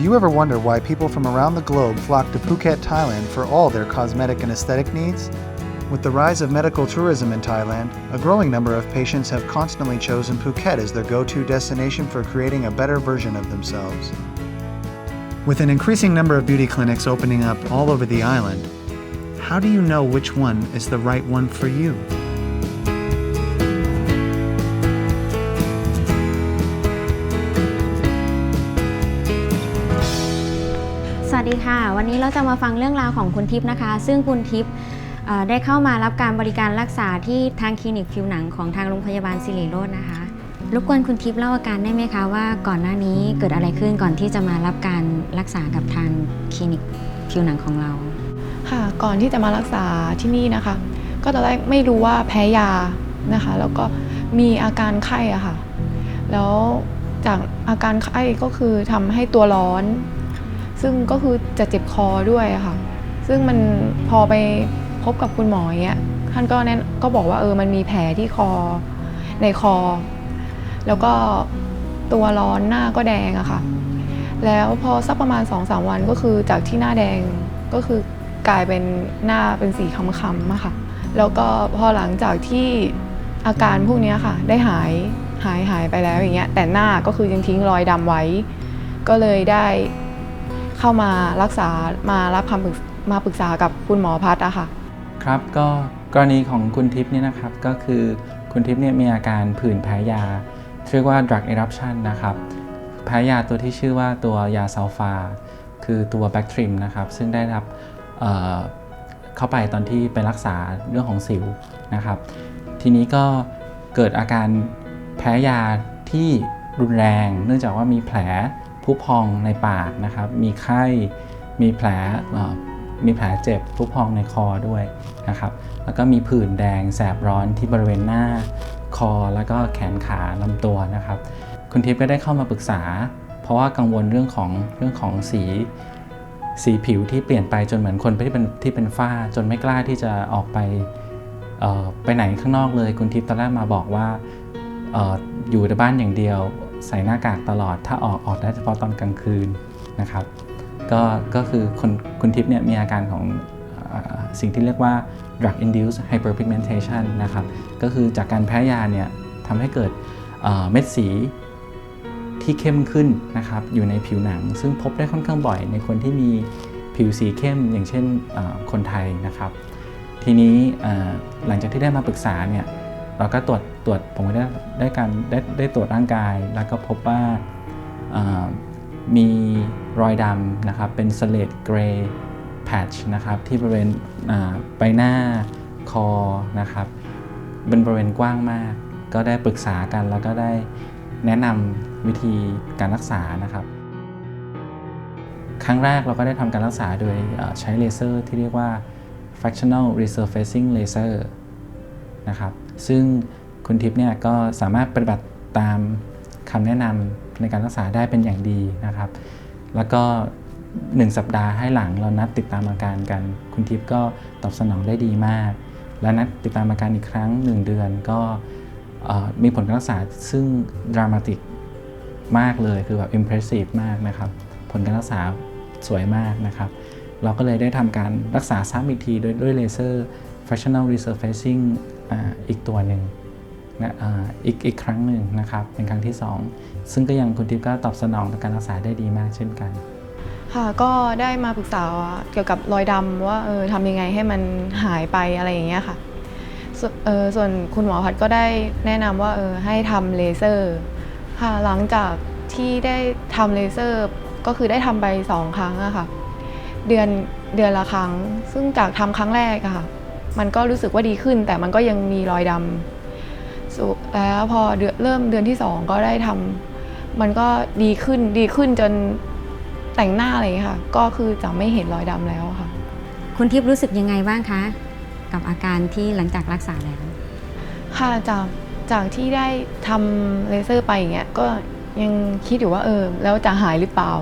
Do you ever wonder why people from around the globe flock to Phuket, Thailand for all their cosmetic and aesthetic needs? With the rise of medical tourism in Thailand, a growing number of patients have constantly chosen Phuket as their go to destination for creating a better version of themselves. With an increasing number of beauty clinics opening up all over the island, how do you know which one is the right one for you? ดีค่ะ วันนี้เราจะมาฟังเรื่องราวของคุณทิพย์นะคะ ซึ่งคุณทิพย์ได้เข้ามารับการบริการรักษาที่ทางคลินิกผิวหนังของทางโรงพยาบาลสิริโรจน์นะคะรบกวนคุณทิพย์เล่าอาการได้ไหมคะว่าก่อนหน้านี้เกิดอะไรขึ้นก่อนที่จะมารับการรักษากับทางคลินิกผิวหนังของเรา ค่ะก่อนที่จะมารักษาที่นี่นะคะ ก็ตอนแรกไม่รู้ว่าแพ้ยานะคะ แล้วก็มีอาการไข้อะค่ะ แล้วจากอาการไข้ก็คือทำให้ตัวร้อน ซึ่งก็คือจะเจ็บคอด้วยค่ะ ซึ่งมันพอไปพบกับคุณหมออย่างเงี้ยท่านก็แนะก็บอกว่าเออมันมีแผลที่คอในคอ แล้วก็ตัวร้อนหน้าก็แดงอะค่ะ แล้วพอสักประมาณ2อสาวันก็คือจากที่หน้าแดงก็คือกลายเป็นหน้าเป็นสีค้ำๆอะค่ะ แล้วก็พอหลังจากที่อาการพวกเนี้ยค่ะ ได้หายหายหายไปแล้วอย่างเงี้ยแต่หน้าก็คือยังทิ้งรอยดำไว้ ก็เลยได้ เข้ามารักษามารับคำมาปรึกษากับคุณหมอพัฒน์อะค่ะ ครับก็กรณีของคุณทิพย์เนี่ยนะครับก็คือคุณทิพย์เนี่ยมีอาการผื่นแพ้ยาเรียกว่า drug eruption นะครับแพ้ยาตัวที่ชื่อว่าตัวยาซัลฟา คือตัวแบคทริมนะครับซึ่งได้รับเเข้าไปตอนที่ไปรักษาเรื่องของสิวนะครับ ทีนี้ก็เกิดอาการแพ้ยาที่รุนแรง เนื่องจากว่ามีแผล พุพองในปากนะครับ มีไข้ มีแผลมีแผลเจ็บพุพองในคอด้วยนะครับ แล้วก็มีผื่นแดงแสบร้อนที่บริเวณหน้าคอแล้วก็แขนขาลำตัวนะครับ คุณทิพย์ก็ได้เข้ามาปรึกษา เพราะว่ากังวลเรื่องของเรื่องของสีสีผิวที่เปลี่ยนไปจนเหมือนคนที่เป็นที่เป็นฝ้าจนไม่กล้าที่จะออกไปไปไหนข้างนอกเลย คุณทิพย์ตอนแรกมาบอกว่าอออยู่ในบ้านอย่างเดียว ใส่หน้ากากตลอด ถ้าออกออกได้เฉพาะตอนกลางคืนนะครับ ก็ก็คือคนคุณทิพย์เนี่ยมีอาการของอสิ่งที่เรียกว่า drug induced hyperpigmentation นะครับ ก็คือจากการแพ้ยาเนี่ยทำให้เกิดเม็ดสีที่เข้มขึ้นนะครับอยู่ในผิวหนัง ซึ่งพบได้ค่อนข้างบ่อยในคนที่มีผิวสีเข้มอย่างเช่นคนไทยนะครับ ทีนี้หลังจากที่ได้มาปรึกษาเนี่ยเราก็ตรวจ ตรวจผมก็ได้ได้การได้ได้ตรวจร่างกาย แล้วก็พบว่ามีรอยดำนะครับเป็น slate gray patch นะครับที่บริเวณใบหน้าคอนะครับเป็นบริเวณกว้างมาก ก็ได้ปรึกษากันแล้วก็ได้แนะนำวิธีการรักษานะครับ ครั้งแรกเราก็ได้ทำการรักษาโดยใช้เลเซอร์ที่เรียกว่า fractional resurfacing laser นะครับซึ่ง คุณทิพย์เนี่ยก็สามารถปฏิบัติตามคำแนะนำในการรักษาได้เป็นอย่างดีนะครับ แล้วก็ 1 สัปดาห์ให้หลังเรานัดติดตามอาการกัน คุณทิพย์ก็ตอบสนองได้ดีมาก และนัดติดตามอาการอีกครั้ง 1 เดือนก็มีผลการรักษาซึ่งดรามาติกมากเลยคือแบบ impressive มากนะครับ ผลการรักษาสวยมากนะครับ เราก็เลยได้ทำการรักษาซ้ำอีกที ด้วยด้วยเลเซอร์ fractional resurfacing อีกตัวหนึ่ง นะอีกอีกครั้งหนึ่งนะครับ เป็นครั้งที่ 2 ซึ่งก็ยังคุณทิพย์ก็ตอบสนองต่อการรักษาได้ดีมากเช่นกัน ค่ะก็ได้มาปรึกษาเกี่ยวกับรอยดำว่าเออทำยังไงให้มันหายไปอะไรอย่างเงี้ยค่ะสเออส่วนคุณหมอพัดก็ได้แนะนำว่าเออให้ทำเลเซอร์ค่ะหลังจากที่ได้ทำเลเซอร์ก็คือได้ทำไปสองครั้งอะค่ะเดือนเดือนละครั้ง ซึ่งจากทำครั้งแรกอะค่ะ มันก็รู้สึกว่าดีขึ้น แต่มันก็ยังมีรอยดำ สุแล้วพอเดือนเริ่มเดือนที่สองก็ได้ทำมันก็ดีขึ้นดีขึ้นจนแต่งหน้าอะไรอย่างเงี้ยค่ะ ก็คือจะไม่เห็นรอยดำแล้วค่ะ คุณทิพย์รู้สึกยังไงบ้างคะ กับอาการที่หลังจากรักษาแล้ว ค่ะจากจากที่ได้ทำเลเซอร์ไปอย่างเงี้ยก็ยังคิดอยู่ว่าเออแล้วจะหายหรือเปล่า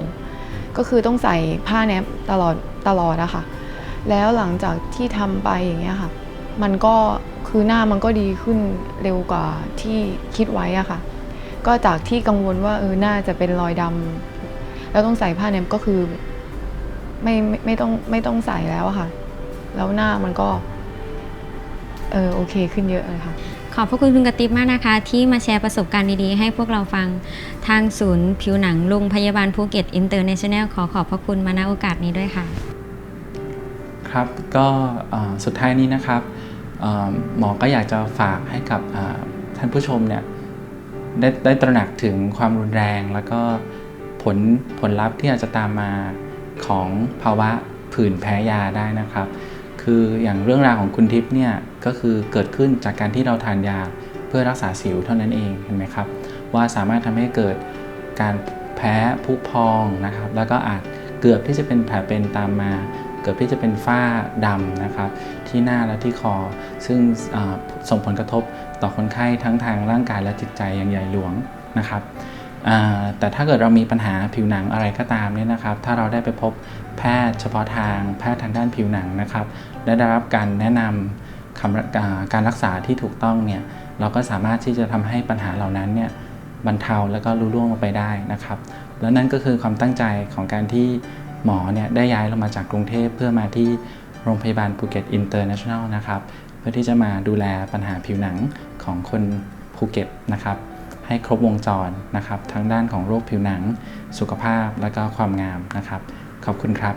ก็คือต้องใส่ผ้าแนบตลอดตลอดอะค่ะ แล้วหลังจากที่ทำไปอย่างเงี้ยค่ะ มันก็คือหน้ามันก็ดีขึ้นเร็วกว่าที่คิดไว้อะค่ะ ก็จากที่กังวลว่าเออหน้าจะเป็นรอยดแล้วต้องใส่ผ้าเนมก็คือไม่ไม่ไม่ต้องไม่ต้องใส่แล้วอะค่ะ แล้วหน้ามันก็เออโอเคขึ้นเยอะเลยค่ะ ขอบพระคุณคุณกระติบมากนะคะ ที่มาแชร์ประสบการณ์ดีๆ ให้พวกเราฟังทางศูนย์ผิวหนังโรงพยาบาลภูเก็ตอินเตอร์เนชั่นแนลขอขอบพระคุณมาณโอกาสนี้ด้วยค่ะ ครับก็เอ่อสุดท้ายนี้นะครับเอ่อ หมอก็อยากจะฝากให้กับท่านผู้ชมเนี่ยได้ได้ตระหนักถึงความรุนแรง แล้วก็ผลผลลัพธ์ที่อาจจะตามมาของภาวะผื่นแพ้ยาได้นะครับ คืออย่างเรื่องราวของคุณทิพย์เนี่ยก็คือเกิดขึ้นจากการที่เราทานยาเพื่อรักษาสิวเท่านั้นเองเห็นไหมครับ ว่าสามารถทำให้เกิดการแพ้พุพองนะครับ แล้วก็อาจเกือบที่จะเป็นแผลเป็นตามมา เกือบที่จะเป็นฝ้าดำนะครับที่หน้าและที่คอ ซึ่งส่งผลกระทบต่อคนไข้ทั้งทางร่างกายและจิตใจอย่างใหญ่หลวงนะครับแต่ถ้าเกิดเรามีปัญหาผิวหนังอะไรก็ตามเนี่ยนะครับ ถ้าเราได้ไปพบแพทย์เฉพาะทางแพทย์ทางด้านผิวหนังนะครับ และได้รับการแนะนำคำการรักษาที่ถูกต้องเนี่ยเราก็สามารถที่จะทำให้ปัญหาเหล่านั้นเนี่ยบรรเทาแล้วก็รู้ล่วงลงไปได้นะครับ และนั่นก็คือความตั้งใจของการที่ หมอเนี่ยได้ย้ายลงมาจากกรุงเทพเพื่อมาที่โรงพยาบาลภูเก็ตอินเตอร์เนชั่นแนลนะครับเพื่อที่จะมาดูแลปัญหาผิวหนังของคนภูเก็ตนะครับให้ครบวงจรนะครับทั้งด้านของโรคผิวหนัง สุขภาพและก็ความงามนะครับ ขอบคุณครับ